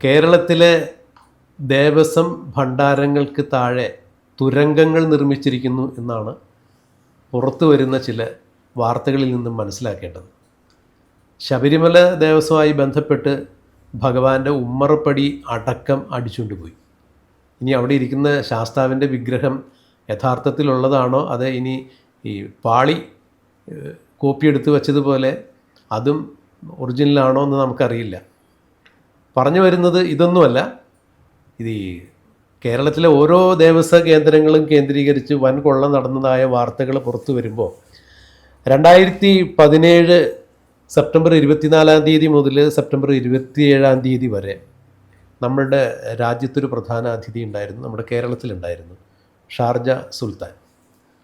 കേരളത്തിലെ ദേവസ്വം ഭണ്ഡാരങ്ങൾക്ക് താഴെ തുരങ്കങ്ങൾ നിർമ്മിച്ചിരിക്കുന്നു എന്നാണ് പുറത്തു വരുന്ന ചില വാർത്തകളിൽ നിന്നും മനസ്സിലാക്കേണ്ടത്. ശബരിമല ദേവസ്വമായി ബന്ധപ്പെട്ട് ഭഗവാന്റെ ഉമ്മറപ്പടി അടക്കം അടിച്ചുകൊണ്ടുപോയി. ഇനി അവിടെ ഇരിക്കുന്ന ശാസ്താവിന്റെ വിഗ്രഹം യഥാർത്ഥത്തിലുള്ളതാണോ? അത് ഇനി ഈ പാളി കോപ്പിയെടുത്ത് വെച്ചതുപോലെ അതും ഒറിജിനലാണോ എന്ന് നമുക്കറിയില്ല. പറഞ്ഞു വരുന്നത് ഇതൊന്നുമല്ല. ഇത് ഈ കേരളത്തിലെ ഓരോ ദേവസ്വ കേന്ദ്രങ്ങളും കേന്ദ്രീകരിച്ച് വൻ കൊള്ള നടന്നതായ വാർത്തകൾ പുറത്തു വരുമ്പോൾ രണ്ടായിരത്തി പതിനേഴ് സെപ്റ്റംബർ ഇരുപത്തിനാലാം തീയതി മുതൽ സെപ്റ്റംബർ ഇരുപത്തിയേഴാം തീയതി വരെ നമ്മളുടെ രാജ്യത്തൊരു പ്രധാന അതിഥി ഉണ്ടായിരുന്നു നമ്മുടെ കേരളത്തിലുണ്ടായിരുന്നു ഷാർജ സുൽത്താൻ.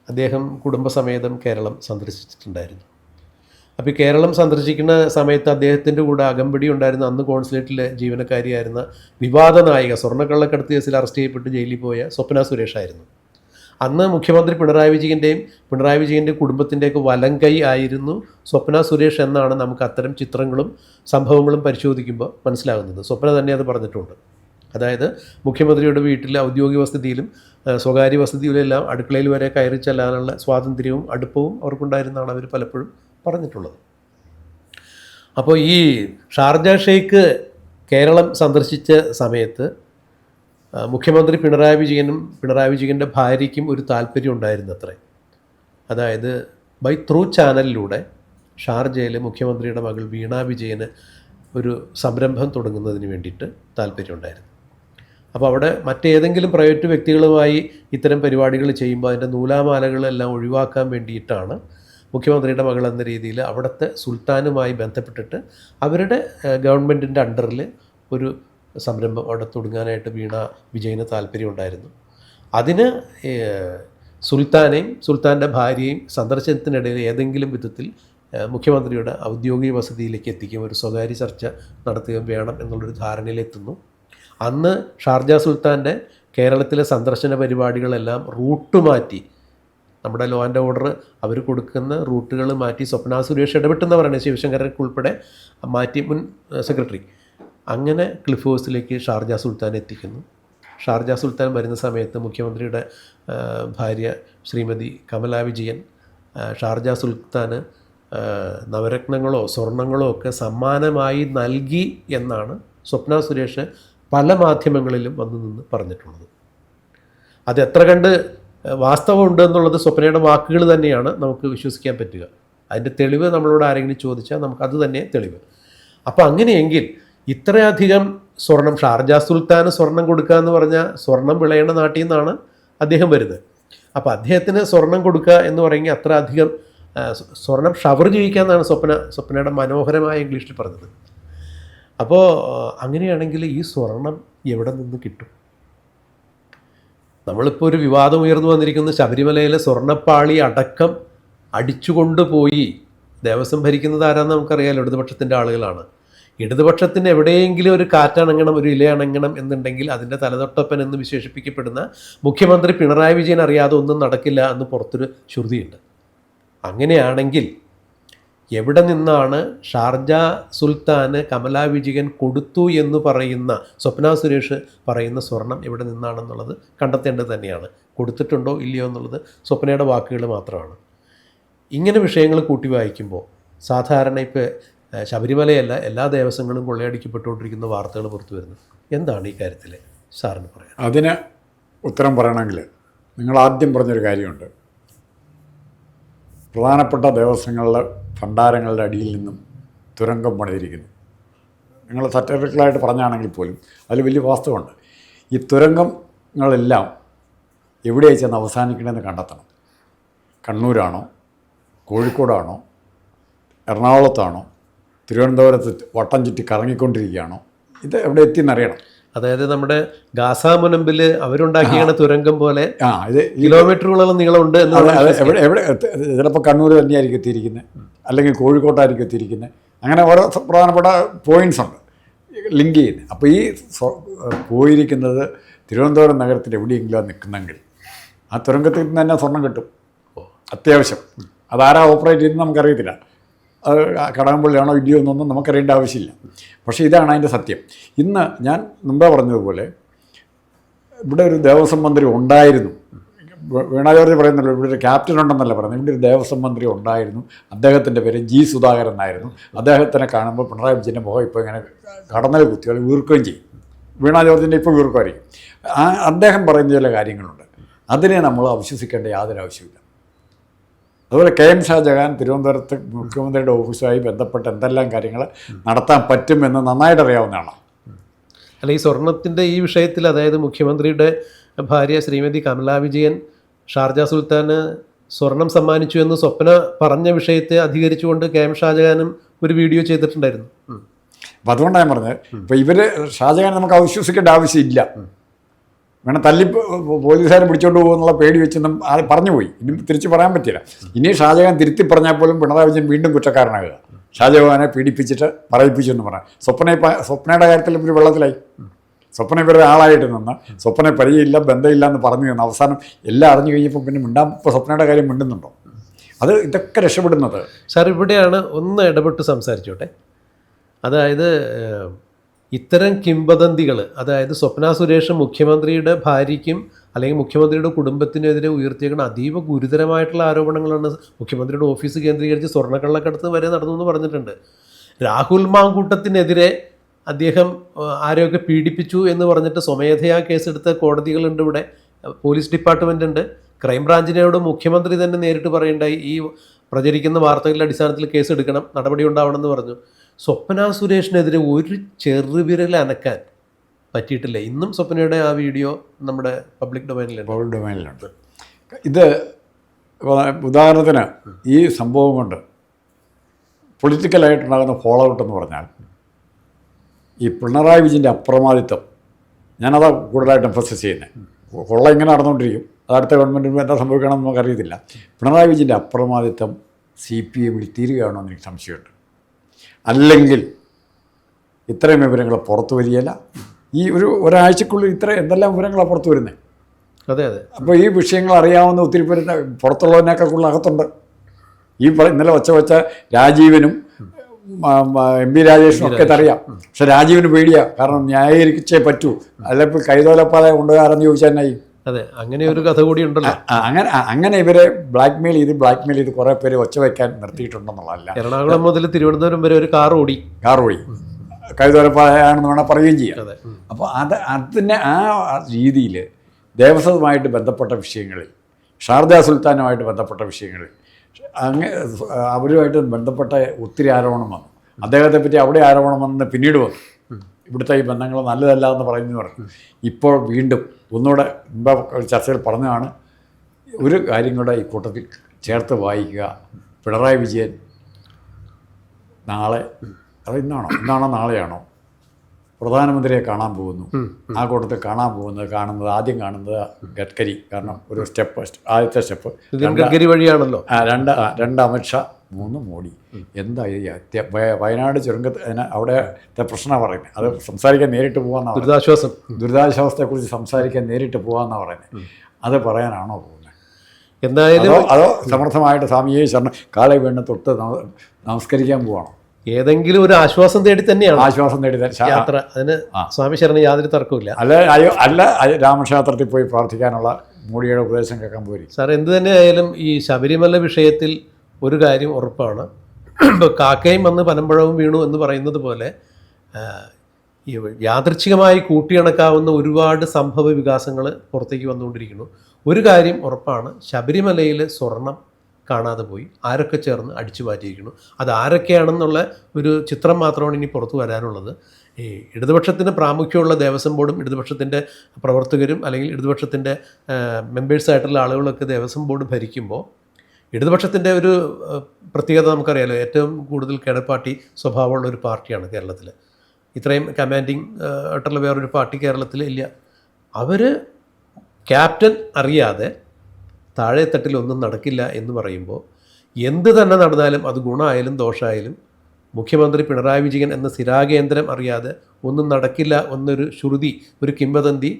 അദ്ദേഹം കുടുംബസമേതം കേരളം സന്ദർശിച്ചിട്ടുണ്ടായിരുന്നു. അപ്പോൾ കേരളം സന്ദർശിക്കുന്ന സമയത്ത് അദ്ദേഹത്തിന്റെ കൂടെ അകമ്പടി ഉണ്ടായിരുന്ന അന്ന് കോൺസുലേറ്റിലെ ജീവനക്കാരിയായിരുന്ന വിവാദ നായിക സ്വർണക്കള്ളക്കടത്ത് കേസിൽ അറസ്റ്റ് ചെയ്യപ്പെട്ട് ജയിലിൽ പോയ സ്വപ്ന സുരേഷായിരുന്നു അന്ന് മുഖ്യമന്ത്രി പിണറായി വിജയന്റെയും പിണറായി വിജയന്റെ കുടുംബത്തിന്റെയൊക്കെ വലം കൈ ആയിരുന്നു സ്വപ്ന സുരേഷ് എന്നാണ് നമുക്ക് അത്തരം ചിത്രങ്ങളും സംഭവങ്ങളും പരിശോധിക്കുമ്പോൾ മനസ്സിലാകുന്നത്. സ്വപ്ന തന്നെ അത് പറഞ്ഞിട്ടുണ്ട്. അതായത് മുഖ്യമന്ത്രിയുടെ വീട്ടിലെ ഔദ്യോഗിക വസതിയിലും സ്വകാര്യ വസതിയിലും എല്ലാം അടുക്കളയിൽ വരെ കയറി ചെല്ലാനുള്ള സ്വാതന്ത്ര്യവും അടുപ്പവും അവർക്കുണ്ടായിരുന്നാണ് അവർ പലപ്പോഴും പറഞ്ഞിട്ടുള്ളത്. അപ്പോൾ ഈ ഷാർജ ഷെയ്ഖ് കേരളം സന്ദർശിച്ച സമയത്ത് മുഖ്യമന്ത്രി പിണറായി വിജയനും പിണറായി വിജയന്റെ ഭാര്യയ്ക്കും ഒരു താല്പര്യം ഉണ്ടായിരുന്നു അത്രേ അതായത് ബൈ ത്രൂ ചാനലിലൂടെ ഷാർജയിൽ മുഖ്യമന്ത്രിയുടെ മകൾ വീണ വിജയന് ഒരു സംരംഭം തുടങ്ങുന്നതിന് വേണ്ടിയിട്ട് താല്പര്യമുണ്ടായിരുന്നു അപ്പോൾ അവിടെ മറ്റേതെങ്കിലും പ്രൈവറ്റ് വ്യക്തികളുമായി ഇത്തരം പരിപാടികൾ ചെയ്യുമ്പോൾ അതിന്റെ നൂലാമാലകളെല്ലാം ഒഴിവാക്കാൻ വേണ്ടിയിട്ടാണ് മുഖ്യമന്ത്രിയുടെ മകൾ എന്ന രീതിയിൽ അവിടുത്തെ സുൽത്താനുമായി ബന്ധപ്പെട്ടിട്ട് അവരുടെ ഗവൺമെന്റിന്റെ അണ്ടറിൽ ഒരു സംരംഭം അവിടെ തുടങ്ങാനായിട്ട് വീണ വിജയന് താല്പര്യമുണ്ടായിരുന്നു. അതിന് സുൽത്താനെയും സുൽത്താന്റെ ഭാര്യയും സന്ദർശനത്തിനിടയിൽ ഏതെങ്കിലും വിധത്തിൽ മുഖ്യമന്ത്രിയുടെ ഔദ്യോഗിക വസതിയിലേക്ക് എത്തിക്കുകയും ഒരു സ്വകാര്യ ചർച്ച നടത്തുകയും വേണം എന്നുള്ളൊരു ധാരണയിലെത്തുന്നു. അന്ന് ഷാർജ സുൽത്താന്റെ കേരളത്തിലെ സന്ദർശന പരിപാടികളെല്ലാം റൂട്ട് മാറ്റി നമ്മുടെ ലോ ആൻഡ് ഓർഡർ അവർ കൊടുക്കുന്ന റൂട്ടുകൾ മാറ്റി സ്വപ്ന സുരേഷ് ഇടപെട്ടെന്ന് പറയുന്നത് ശിവശങ്കരൻ ഉൾപ്പെടെ മാറ്റി മുൻ സെക്രട്ടറി അങ്ങനെ ക്ലിഫ് ഹൗസിലേക്ക് ഷാർജ സുൽത്താൻ എത്തിക്കുന്നു. ഷാർജ സുൽത്താൻ വരുന്ന സമയത്ത് മുഖ്യമന്ത്രിയുടെ ഭാര്യ ശ്രീമതി കമലാ വിജയൻ ഷാർജ സുൽത്താന് നവരത്നങ്ങളോ സ്വർണങ്ങളോ ഒക്കെ സമ്മാനമായി നൽകി എന്നാണ് സ്വപ്ന സുരേഷ് പല മാധ്യമങ്ങളിലും വന്നു നിന്ന് പറഞ്ഞിട്ടുള്ളത്. അത് എത്ര കണ്ട് വാസ്തവമുണ്ട് എന്നുള്ളത് സ്വപ്നയുടെ വാക്കുകൾ തന്നെയാണ് നമുക്ക് വിശ്വസിക്കാൻ പറ്റുക. അതിന്റെ തെളിവ് നമ്മളോട് ആരെങ്കിലും ചോദിച്ചാൽ നമുക്ക് അത് തന്നെ തെളിവ്. അപ്പോൾ അങ്ങനെയെങ്കിൽ ഇത്രയധികം സ്വർണം ഷാർജ സുൽത്താന് സ്വർണം കൊടുക്കുക എന്ന് പറഞ്ഞാൽ സ്വർണം വിളയേണ്ട നാട്ടിൽ നിന്നാണ് അദ്ദേഹം വരുന്നത്. അപ്പോൾ അദ്ദേഹത്തിന് സ്വർണം കൊടുക്കുക എന്ന് പറയുമെങ്കിൽ അത്ര അധികം സ്വർണം ഷവർ ജീവിക്കുക എന്നാണ് സ്വപ്ന സ്വപ്നയുടെ മനോഹരമായ ഇംഗ്ലീഷിൽ പറഞ്ഞത്. അപ്പോൾ അങ്ങനെയാണെങ്കിൽ ഈ സ്വർണം എവിടെ നിന്ന് കിട്ടും? നമ്മളിപ്പോൾ ഒരു വിവാദം ഉയർന്നു വന്നിരിക്കുന്ന. ശബരിമലയിലെ സ്വർണപ്പാളി അടക്കം അടിച്ചുകൊണ്ടുപോയി ദേവസ്വം ഭരിക്കുന്നത് ആരാന്ന് നമുക്കറിയാലോ. ഇടതുപക്ഷത്തിന്റെ ആളുകളാണ്. ഇടതുപക്ഷത്തിന് എവിടെയെങ്കിലും ഒരു കാറ്റണങ്ങണം ഒരു ഇലയണങ്ങണം എന്നുണ്ടെങ്കിൽ അതിന്റെ തലതൊട്ടപ്പൻ എന്ന് വിശേഷിപ്പിക്കപ്പെടുന്ന മുഖ്യമന്ത്രി പിണറായി വിജയൻ അറിയാതെ ഒന്നും നടക്കില്ല എന്ന് പുറത്തൊരു ശ്രുതിയുണ്ട്. അങ്ങനെയാണെങ്കിൽ എവിടെ നിന്നാണ് ഷാർജ സുൽത്താന് കമലാ വിജയൻ കൊടുത്തു എന്ന് പറയുന്ന സ്വപ്ന സുരേഷ് പറയുന്ന സ്വർണം എവിടെ നിന്നാണെന്നുള്ളത് കണ്ടെത്തേണ്ടത് തന്നെയാണ്. കൊടുത്തിട്ടുണ്ടോ ഇല്ലയോ എന്നുള്ളത് സ്വപ്നയുടെ വാക്കുകൾ മാത്രമാണ്. ഇങ്ങനെ വിഷയങ്ങൾ കൂട്ടി വായിക്കുമ്പോൾ സാധാരണ ഇപ്പോൾ ശബരിമലയല്ല എല്ലാ ദേവസ്വങ്ങളും കൊള്ളയടിക്കപ്പെട്ടുകൊണ്ടിരിക്കുന്ന വാർത്തകൾ പുറത്തു വരുന്നത് എന്താണ് ഈ കാര്യത്തിൽ സാറിന് പറയാം അതിന് ഉത്തരം പറയണമെങ്കിൽ നിങ്ങൾ ആദ്യം പറഞ്ഞൊരു കാര്യമുണ്ട്. പ്രധാനപ്പെട്ട ദേവസ്വങ്ങളുടെ ഭണ്ഡാരങ്ങളുടെ അടിയിൽ നിന്നും തുരങ്കം പണിതിരിക്കുന്നു. നിങ്ങൾ സറ്ററിക്കലായിട്ട് പറഞ്ഞാണെങ്കിൽ പോലും അതിൽ വലിയ വാസ്തവമുണ്ട്. ഈ തുരങ്കങ്ങളെല്ലാം എവിടെയായി ചെന്ന് അവസാനിക്കണമെന്ന് കണ്ടെത്തണം. കണ്ണൂരാണോ? കോഴിക്കോടാണോ? എറണാകുളത്താണോ? തിരുവനന്തപുരത്ത് വട്ടം ചുറ്റി കറങ്ങിക്കൊണ്ടിരിക്കുകയാണോ? ഇത് എവിടെ എത്തിയെന്നറിയണം അതായത് നമ്മുടെ ഗാസാമുനമ്പിൽ അവരുണ്ടാക്കിയാണ് തുരങ്കം പോലെ ആ ഇത് കിലോമീറ്ററുകളോളം നീളമുണ്ട് എവിടെ എവിടെ ചിലപ്പോൾ കണ്ണൂർ തന്നെയായിരിക്കും എത്തിയിരിക്കുന്നത് അല്ലെങ്കിൽ കോഴിക്കോട്ടായിരിക്കും എത്തിയിരിക്കുന്നത് അങ്ങനെ ഓരോ പ്രധാനപ്പെട്ട പോയിന്റ്സ് ഉണ്ട്. ലിങ്ക് ചെയ്യുന്നത് അപ്പോൾ ഈ പോയിരിക്കുന്നത് തിരുവനന്തപുരം നഗരത്തിൽ എവിടെയെങ്കിലും നിൽക്കുന്നെങ്കിൽ ആ തുരങ്കത്തിൽ നിന്ന് തന്നെ സ്വർണം കിട്ടും. അത്യാവശ്യം. അതാരാ ഓപ്പറേറ്റ് ചെയ്യുന്നത് നമുക്കറിയത്തില്ല. കടകംപള്ളിയാണോ ഇല്ലയോ എന്നൊന്നും നമുക്കറിയേണ്ട ആവശ്യമില്ല. പക്ഷേ ഇതാണ് അതിന്റെ സത്യം. ഇന്ന് ഞാൻ മുമ്പേ പറഞ്ഞതുപോലെ ഇവിടെ ഒരു ദേവസ്വം മന്ത്രി ഉണ്ടായിരുന്നു. വീണ ജോർജ് പറയുന്നല്ലോ ഇവിടെ ഒരു ക്യാപ്റ്റൻ ഉണ്ടെന്നല്ല പറയുന്നത്. ഇവിടെ ഒരു ദേവസ്വം മന്ത്രി ഉണ്ടായിരുന്നു. അദ്ദേഹത്തിന്റെ പേര് ജി സുധാകരൻ എന്നായിരുന്നു അദ്ദേഹത്തിനെ കാണുമ്പോൾ പിണറായി വിജയന്റെ മുഖം ഇപ്പോൾ ഇങ്ങനെ കടന്നൽ കുത്തികൾ വീർക്കുകയും ചെയ്യും. വീണ ജോർജിന്റെ ഇപ്പോൾ വീർക്കുമായിരിക്കും. ആ അദ്ദേഹം പറയുന്ന ചില കാര്യങ്ങളുണ്ട്. അതിനെ നമ്മൾ അവിശ്വസിക്കേണ്ട യാതൊരു ആവശ്യമില്ല അതുപോലെ കെ എം ഷാജഹാൻ തിരുവനന്തപുരത്ത് മുഖ്യമന്ത്രിയുടെ ഓഫീസുമായി ബന്ധപ്പെട്ട് എന്തെല്ലാം കാര്യങ്ങൾ നടത്താൻ പറ്റുമെന്ന് നന്നായിട്ട് അറിയാവുന്നതാണ്. അല്ല ഈ സ്വർണത്തിന്റെ ഈ വിഷയത്തിൽ അതായത് മുഖ്യമന്ത്രിയുടെ ഭാര്യ ശ്രീമതി കമലാ വിജയൻ ഷാർജ സുൽത്താന് സ്വർണം സമ്മാനിച്ചു എന്ന് സ്വപ്ന പറഞ്ഞ വിഷയത്തെ അധികരിച്ചുകൊണ്ട് കെ എം ഷാജഹാനും ഒരു വീഡിയോ ചെയ്തിട്ടുണ്ടായിരുന്നു. അപ്പം അതുകൊണ്ടാണ് ഞാൻ പറഞ്ഞത് ഇപ്പം ഇവർ ഷാജഹാൻ നമുക്ക് അവിശ്വസിക്കേണ്ട ആവശ്യമില്ല. വേണം തല്ലി പോലീസുകാരെ പിടിച്ചോണ്ട് പോകുമെന്നുള്ള പേടി വെച്ചൊന്നും അത് പറഞ്ഞു പോയി. ഇനി തിരിച്ചു പറയാൻ പറ്റില്ല ഇനി ഷാജഹാൻ തിരുത്തി പറഞ്ഞാൽ പോലും പിണറായി വിജയൻ വീണ്ടും കുറ്റക്കാരനാകുക. ഷാജഹാനെ പീഡിപ്പിച്ചിട്ട് പറയിപ്പിച്ചു എന്ന് പറയാം സ്വപ്ന സ്വപ്നയുടെ കാര്യത്തിൽ ഇവർ വെള്ളത്തിലായി. സ്വപ്ന ഇവരുടെ ആളായിട്ട് നിന്ന് സ്വപ്ന പരിചയമില്ല ബന്ധമില്ല എന്ന് പറഞ്ഞു നിന്ന് അവസാനം എല്ലാം അറിഞ്ഞു കഴിഞ്ഞപ്പോൾ പിന്നെ മിണ്ടാൻ ഇപ്പോൾ സ്വപ്നയുടെ കാര്യം മിണ്ടുന്നുണ്ടോ? അത് ഇതൊക്കെ രക്ഷപ്പെടുന്നത് സാർ ഇവിടെയാണ് ഒന്ന് ഇടപെട്ട് സംസാരിച്ചോട്ടെ. അതായത് ഇത്തരം കിംവദന്തികൾ അതായത് സ്വപ്ന സുരേഷ് മുഖ്യമന്ത്രിയുടെ ഭാര്യയ്ക്കും അല്ലെങ്കിൽ മുഖ്യമന്ത്രിയുടെ കുടുംബത്തിനെതിരെ ഉയർത്തിയേക്കുന്ന അതീവ ഗുരുതരമായിട്ടുള്ള ആരോപണങ്ങളാണ് മുഖ്യമന്ത്രിയുടെ ഓഫീസ് കേന്ദ്രീകരിച്ച് സ്വർണക്കള്ളക്കടത്ത് വരെ നടന്നു എന്ന് പറഞ്ഞിട്ടുണ്ട്. രാഹുൽ മാങ്കൂട്ടത്തിനെതിരെ അദ്ദേഹം ആരെയൊക്കെ പീഡിപ്പിച്ചു എന്ന് പറഞ്ഞിട്ട് സ്വമേധയാ കേസെടുത്ത കോടതികളുണ്ട് ഇവിടെ. പോലീസ് ഡിപ്പാർട്ട്മെന്റ് ഉണ്ട്. ക്രൈംബ്രാഞ്ചിനോട് മുഖ്യമന്ത്രി തന്നെ നേരിട്ട് പറയേണ്ടായി ഈ പ്രചരിക്കുന്ന വാർത്തകളുടെ അടിസ്ഥാനത്തിൽ കേസ് എടുക്കണം നടപടി ഉണ്ടാവണമെന്ന് പറഞ്ഞു. സ്വപ്ന സുരേഷിനെതിരെ ഒരു ചെറുവിരൽ അനക്കാൻ പറ്റിയിട്ടില്ല. ഇന്നും സ്വപ്നയുടെ ആ വീഡിയോ നമ്മുടെ പബ്ലിക് ഡൊമൈനിലുണ്ട്. പബ്ലിക് ഡൊമൈനിലുണ്ട്. ഇത് ഉദാഹരണത്തിന് ഈ സംഭവം കൊണ്ട് പൊളിറ്റിക്കലായിട്ടുണ്ടാകുന്ന ഫോളോ ഔട്ട് എന്ന് പറഞ്ഞാൽ ഈ പിണറായി വിജയന്റെ അപ്രമാദിത്വം ഞാനതാ കൂടുതലായിട്ട് എംഫസൈസ് ചെയ്യുന്നത് കൊള്ള ഇങ്ങനെ നടന്നുകൊണ്ടിരിക്കും. അത് അടുത്ത ഗവൺമെന്റിന് എന്താ സംഭവിക്കണമെന്ന് നമുക്കറിയത്തില്ല. പിണറായി വിജയന്റെ അപ്രമാദിത്വം സി പി എമ്മിൽ തീരുകയാണോ എന്ന് എനിക്ക് സംശയമുണ്ട്. അല്ലെങ്കിൽ ഇത്രയും വിവരങ്ങൾ പുറത്തു വരികയില്ല. ഈ ഒരു ഒരാഴ്ചക്കുള്ളിൽ ഇത്ര എന്തെല്ലാം വിവരങ്ങളാണ് പുറത്തു വരുന്നത് അതെ അതെ. അപ്പോൾ ഈ വിഷയങ്ങൾ അറിയാവുന്ന ഒത്തിരി പേര് പുറത്തുള്ളതിനേക്കാൾ കൂടുതൽ അകത്തുണ്ട്. ഈ ഇന്നലെ വച്ച വെച്ച രാജീവനും എം പി രാജേഷും ഒക്കെ അറിയാം. പക്ഷെ രാജീവിന് പേടിയാണ് കാരണം ന്യായീകരിച്ചേ പറ്റൂ. അല്ലെങ്കിൽ കൈതോലപ്പാതെ കൊണ്ടുപോകാറെന്ന് ചോദിച്ചാൽ എന്നായി അതെ അങ്ങനെ ഒരു കഥ കൂടി ഉണ്ടല്ലോ. അങ്ങനെ അങ്ങനെ ഇവരെ ബ്ലാക്ക്മെയിൽ ചെയ്ത് ബ്ലാക്ക്മെയിൽ ചെയ്ത് കുറേ പേര് ഒച്ച വയ്ക്കാൻ നിർത്തിയിട്ടുണ്ടെന്നുള്ളതല്ല. എറണാകുളം മുതൽ തിരുവനന്തപുരം വരെ ഒരു കാർ ഓടി. കാർ ഓടി കൈതോലപ്പാതയാണെന്ന് വേണം പറയുകയും ചെയ്യാം. അപ്പോൾ അത് അതിനെ ആ രീതിയിൽ ദേവസ്വവുമായിട്ട് ബന്ധപ്പെട്ട വിഷയങ്ങളിൽ ഷാർജ സുൽത്താനുമായിട്ട് ബന്ധപ്പെട്ട വിഷയങ്ങളിൽ അങ്ങ് അവരുമായിട്ട് ബന്ധപ്പെട്ട ഒത്തിരി ആരോപണം വന്നു. അദ്ദേഹത്തെ പറ്റി അവിടെ ആരോപണം വന്നു പിന്നീട് വന്നു. ഇവിടുത്തെ ഈ ബന്ധങ്ങൾ നല്ലതല്ല എന്ന് പറയുന്നു പറഞ്ഞു. ഇപ്പോൾ വീണ്ടും ഒന്നുകൂടെ മുമ്പ് ചർച്ചയിൽ പറഞ്ഞതാണ് ഒരു കാര്യം കൂടെ ഈ കൂട്ടത്തിൽ ചേർത്ത് വായിക്കുക. പിണറായി വിജയൻ നാളെ അത് ഇന്നാണോ? ഇന്നാണോ നാളെയാണോ? പ്രധാനമന്ത്രിയെ കാണാൻ പോകുന്നു. ആ കൂട്ടത്തിൽ കാണാൻ പോകുന്നത് കാണുന്നത് ആദ്യം കാണുന്നത് ഗഡ്കരി. കാരണം ഒരു സ്റ്റെപ്പ് ആദ്യത്തെ സ്റ്റെപ്പ്. ഗഡ്കരി വഴിയാണല്ലോ. രണ്ട് രണ്ട് അമിത്ഷാ മൂന്ന് മോഡി. എന്താ ഈ അത്യ- വയ- വയനാട് ചുരങ്കത്ത് അവിടെ പ്രശ്നം പ്രശ്നമാണ് പറയുന്നത് അത് സംസാരിക്കാൻ നേരിട്ട് പോകാമെന്നാണ് ദുരിതാശ്വാസം. ദുരിതാശ്വാസത്തെക്കുറിച്ച് സംസാരിക്കാൻ നേരിട്ട് പോകാമെന്നാണ് പറയുന്നത് അത് പറയാനാണോ പോകുന്നത് എന്തായാലും അതോ സമർത്ഥമായിട്ട് സ്വാമിയെ ശരണം കാളെ വീണ് തൊട്ട് നമസ്കരിക്കാൻ പോവാണോ? ഏതെങ്കിലും ഒരു ആശ്വാസം തേടി തന്നെയാണ് ആശ്വാസം തേടി യാത്ര. അതിന്. സ്വാമി ശരണം യാതൊരു തർക്കമില്ല അല്ല അയ്യോ അല്ല രാമക്ഷേത്രത്തിൽ പോയി പ്രാർത്ഥിക്കാനുള്ള മോഡിയുടെ ഉപദേശം കേൾക്കാൻ പോയി സാർ എന്ത് തന്നെയായാലും ഈ ശബരിമല വിഷയത്തിൽ ഒരു കാര്യം ഉറപ്പാണ്. ഇപ്പോൾ കാക്കയും വന്ന് പനമ്പഴവും വീണു എന്ന് പറയുന്നത് പോലെ യാദൃച്ഛികമായി കൂട്ടിയിണക്കാവുന്ന ഒരുപാട് സംഭവ വികാസങ്ങൾ പുറത്തേക്ക് വന്നുകൊണ്ടിരിക്കുന്നു. ഒരു കാര്യം ഉറപ്പാണ് ശബരിമലയിൽ സ്വർണം കാണാതെ പോയി ആരൊക്കെ ചേർന്ന് അടിച്ചു മാറ്റിയിരിക്കുന്നു അത് ആരൊക്കെയാണെന്നുള്ള ഒരു ചിത്രം മാത്രമാണ് ഇനി പുറത്തു വരാനുള്ളത്. ഈ ഇടതുപക്ഷത്തിന് പ്രാമുഖ്യമുള്ള ദേവസ്വം ബോർഡും ഇടതുപക്ഷത്തിന്റെ പ്രവർത്തകരും അല്ലെങ്കിൽ ഇടതുപക്ഷത്തിന്റെ മെമ്പേഴ്സായിട്ടുള്ള ആളുകളൊക്കെ ദേവസ്വം ബോർഡ് ഭരിക്കുമ്പോൾ ഇടതുപക്ഷത്തിന്റെ ഒരു പ്രത്യേകത നമുക്കറിയാലോ. ഏറ്റവും കൂടുതൽ കേഡർപാർട്ടി സ്വഭാവമുള്ള ഒരു പാർട്ടിയാണ് കേരളത്തിൽ ഇത്രയും കമാൻഡിങ് ആയിട്ടുള്ള വേറൊരു പാർട്ടി കേരളത്തിൽ ഇല്ല. അവർ ക്യാപ്റ്റൻ അറിയാതെ താഴെ തട്ടിൽ ഒന്നും നടക്കില്ല എന്ന് പറയുമ്പോൾ എന്ത് തന്നെ നടന്നാലും അത് ഗുണമായാലും ദോഷമായാലും മുഖ്യമന്ത്രി പിണറായി വിജയൻ എന്ന സ്ഥിരാകേന്ദ്രം അറിയാതെ ഒന്നും നടക്കില്ല എന്നൊരു ശ്രുതി ഒരു കിംവദന്തി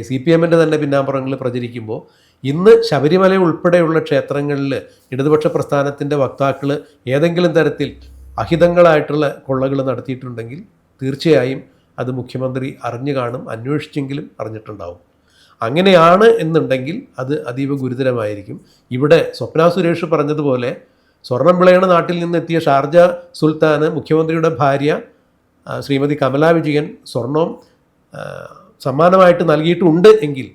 സി പി എമ്മിന്റെ തന്നെ പിന്നാമ്പുറങ്ങളിൽ പ്രചരിക്കുമ്പോൾ ഇന്ന് ശബരിമല ഉൾപ്പെടെയുള്ള ക്ഷേത്രങ്ങളിൽ ഇടതുപക്ഷ പ്രസ്ഥാനത്തിന്റെ വക്താക്കൾ ഏതെങ്കിലും തരത്തിൽ അഹിതങ്ങളായിട്ടുള്ള കൊള്ളകൾ നടത്തിയിട്ടുണ്ടെങ്കിൽ തീർച്ചയായും അത് മുഖ്യമന്ത്രി അറിഞ്ഞു കാണും അന്വേഷിച്ചെങ്കിലും അറിഞ്ഞിട്ടുണ്ടാവും. അങ്ങനെയാണ് എന്നുണ്ടെങ്കിൽ അത് അതീവ ഗുരുതരമായിരിക്കും. ഇവിടെ സ്വപ്ന സുരേഷ് പറഞ്ഞതുപോലെ സ്വർണം വിളയണ നാട്ടിൽ നിന്നെത്തിയ ഷാർജ സുൽത്താന് മുഖ്യമന്ത്രിയുടെ ഭാര്യ ശ്രീമതി കമലാ വിജയൻ സ്വർണം ആ, സമ്മാനമായിട്ട് നൽകിയിട്ടുണ്ട് എങ്കിൽ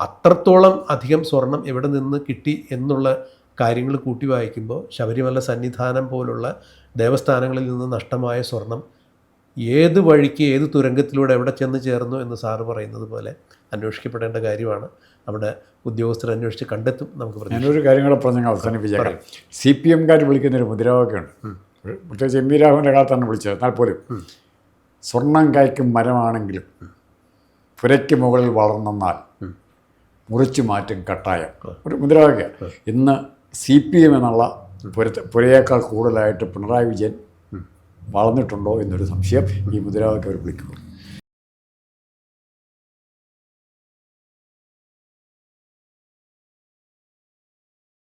അത്രത്തോളം അധികം സ്വർണം എവിടെ നിന്ന് കിട്ടി എന്നുള്ള കാര്യങ്ങൾ കൂട്ടി വായിക്കുമ്പോൾ ശബരിമല സന്നിധാനം പോലുള്ള ദേവസ്ഥാനങ്ങളിൽ നിന്ന് നഷ്ടമായ സ്വർണം ഏത് വഴിക്ക് ഏത് തുരങ്കത്തിലൂടെ എവിടെ ചെന്ന് ചേർന്നു എന്ന് സാറ് പറയുന്നത് പോലെ അന്വേഷിക്കപ്പെടേണ്ട കാര്യമാണ്. അവിടെ ഉദ്യോഗസ്ഥർ അന്വേഷിച്ച് കണ്ടെത്തും നമുക്ക് ഞാനൊരു കാര്യം കൂടെ പറഞ്ഞ് അവസാനിപ്പിച്ചേക്കാം സി പി എംകാർ വിളിക്കുന്നൊരു മുദ്രാവാക്യമുണ്ട്. പ്രത്യേകിച്ച് എം വി രാഘവന്റെ കാലത്താണ് വിളിച്ചത്. എന്നാൽ പോലും സ്വർണം കായ്ക്കും മരമാണെങ്കിലും പുരയ്ക്ക് മുകളിൽ വളർന്നെന്നാൽ മുറിച്ചു മാറ്റും കട്ടായം. ഒരു മുദ്രാവാക്യം. ഇന്ന് സി പി എം എന്നുള്ള പുരത്തെ പുരയേക്കാൾ കൂടുതലായിട്ട് പിണറായി വിജയൻ വളർന്നിട്ടുണ്ടോ എന്നൊരു സംശയം ഈ മുദ്രാവാക്യം അവർ വിളിക്കുന്നു.